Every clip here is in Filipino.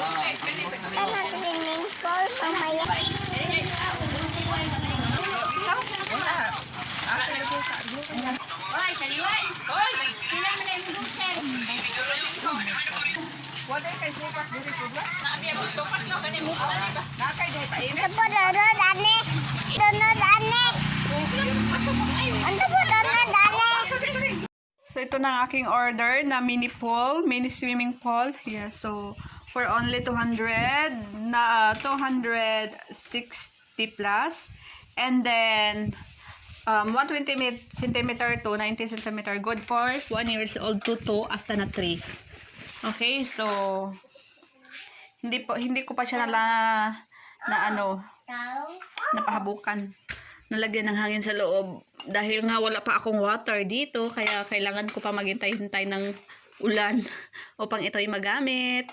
Tama swimming pool mamaya. Oy, kaliway! Oy, may ilan mo yung buksan. Wala kay sukat diri ko ba? Naabiya mo, sopas no, ganyan mo. Ano ba? Nakay day pa ini. Ano po donod ane? Donod ane? Po donod ane? So, ito na ang aking order na mini pool, mini swimming pool. Yeah, so, for only 200, na 260 plus. And then, um, 120 mi- centimeter to 90 centimeter. Good for 1 years old to 2 hasta na 3. Okay, so, hindi po hindi ko pa siya na na ano napahabukan nalagyan ng hangin sa loob dahil nga wala pa akong water dito kaya kailangan ko pa maghintay-hintay ng ulan upang ito'y magamit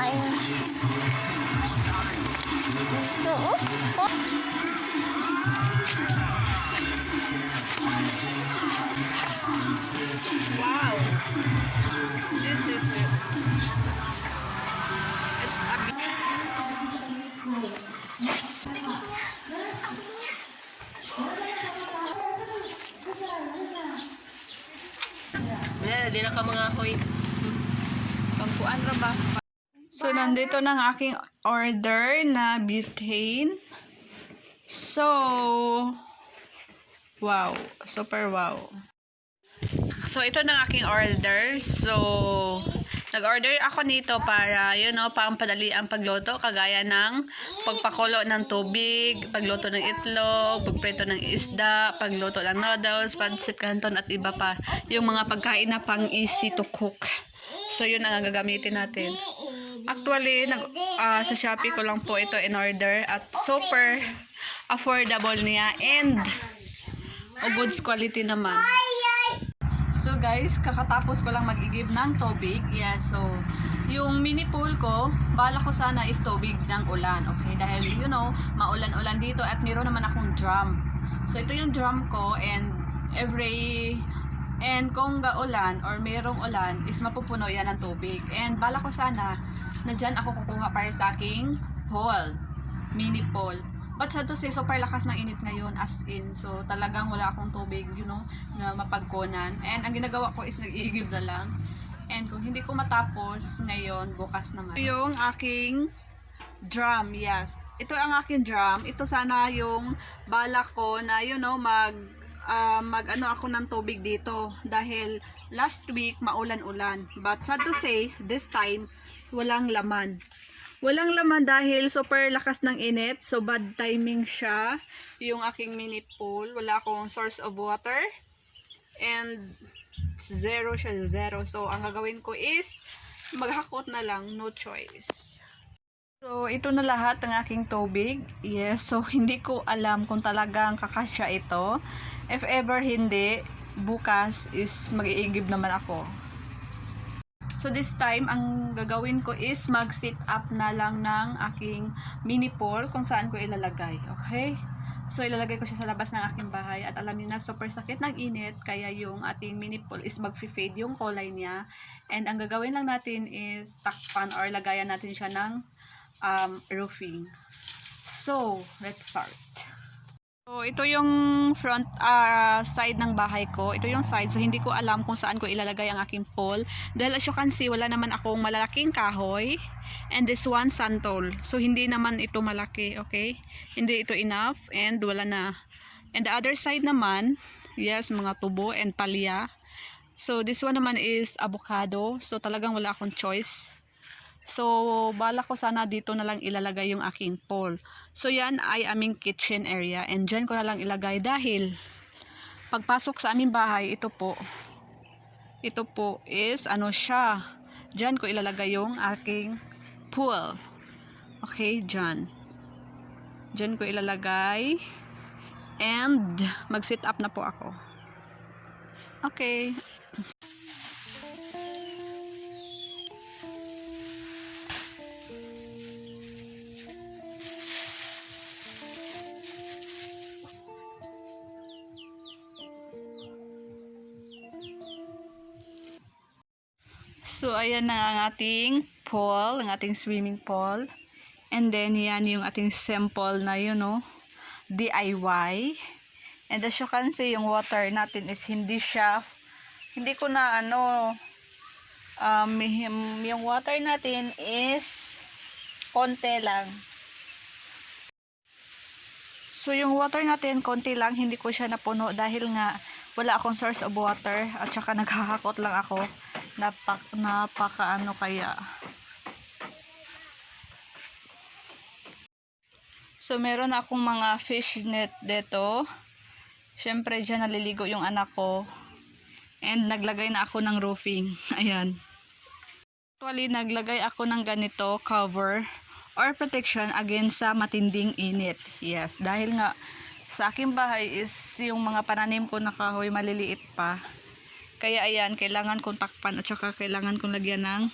Ay. Oo. Oh. wow this is it it's a Eh, di na ka mga hoy. Pangkuan ra ba so nandito na ang aking order na butane so wow super wow So, ito na ang aking order. So, nag-order ako nito para, you know, pampadali ang pagluto. Kagaya ng pagpakulo ng tubig, pagluto ng itlog, pagprito ng isda, pagluto ng noodles, pancit canton, at iba pa. Yung mga pagkain na pang easy to cook. So, yun ang gagamitin natin. Actually, nag, ah, sa Shopee ko lang po ito in order at super affordable niya and o goods quality naman. So guys, kakatapos ko lang mag-igib ng tubig. Yeah, so yung mini pool ko, bala ko sana is tubig ng ulan. Okay, dahil you know, maulan-ulan dito at meron naman akong drum. So ito yung drum ko and every and kung gaulan or merong ulan is mapupuno yan ng tubig. And bala ko sana na dyan ako kukuha para sa aking pool, mini pool. But sad to say, super lakas ng init ngayon as in. So, talagang wala akong tubig, you know, na mapagkunan. And ang ginagawa ko is nag-iigib na lang. And kung hindi ko matapos ngayon, bukas naman. Ito yung aking drum, yes. Ito ang aking drum. Ito sana yung balak ko na, you know, mag ah, mag ano ako ng tubig dito dahil last week maulan-ulan but sad to say this time walang laman Walang laman dahil super lakas ng init. So, bad timing siya. Yung aking mini pool. Wala akong source of water. And, zero siya. Zero. So, ang gagawin ko is, maghakot na lang. No choice. So, ito na lahat ng aking tubig. Yes. So, hindi ko alam kung talagang kakasya ito. If ever hindi, bukas is mag-iigib naman ako. So this time, ang gagawin ko is mag-sit up na lang ng aking mini pool kung saan ko ilalagay. Okay? So ilalagay ko siya sa labas ng aking bahay at alam niyo na super sakit ng init kaya yung ating mini pool is mag-fade yung kulay niya. And ang gagawin lang natin is takpan or lagayan natin siya ng um, roofing. So, let's start. So, ito yung front ah, side ng bahay ko. Ito yung side. So, hindi ko alam kung saan ko ilalagay ang aking pole. Dahil as you can see, wala naman akong malalaking kahoy. And this one, santol. So, hindi naman ito malaki. Okay? Hindi ito enough. And wala na. And the other side naman, yes, mga tubo and palya. So, this one naman is avocado. So, talagang wala akong choice. So, bala ko sana dito na lang ilalagay yung aking pole. So, yan ay aming kitchen area. And dyan ko na lang ilagay dahil pagpasok sa aming bahay, ito po. Ito po is, ano siya. Dyan ko ilalagay yung aking pool. Okay, dyan. Dyan ko ilalagay. And, mag-sit up na po ako. Okay. So, ayan na ang ating pool, ang ating swimming pool. And then, yan yung ating sample na yun, no? DIY. And as you can see, yung water natin is hindi siya, hindi ko na ano, um, yung- water natin is konti lang. So, yung water natin, konti lang, hindi ko siya napuno dahil nga wala akong source of water at saka naghahakot lang ako. Napak, napaka ano kaya. So, meron akong mga fish net dito. Siyempre, dyan naliligo yung anak ko. And naglagay na ako ng roofing. Ayan. Actually, naglagay ako ng ganito cover or protection against sa matinding init. Yes, dahil nga sa aking bahay is yung mga pananim ko na kahoy maliliit pa. Kaya ayan, kailangan kong takpan at saka kailangan kong lagyan ng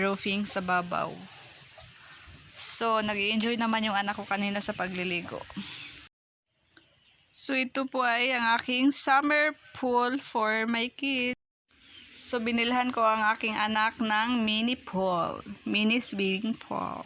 roofing sa babaw. So, nag enjoy naman yung anak ko kanina sa pagliligo. So, ito po ay ang aking summer pool for my kids. So, binilhan ko ang aking anak ng mini pool. Mini swimming pool.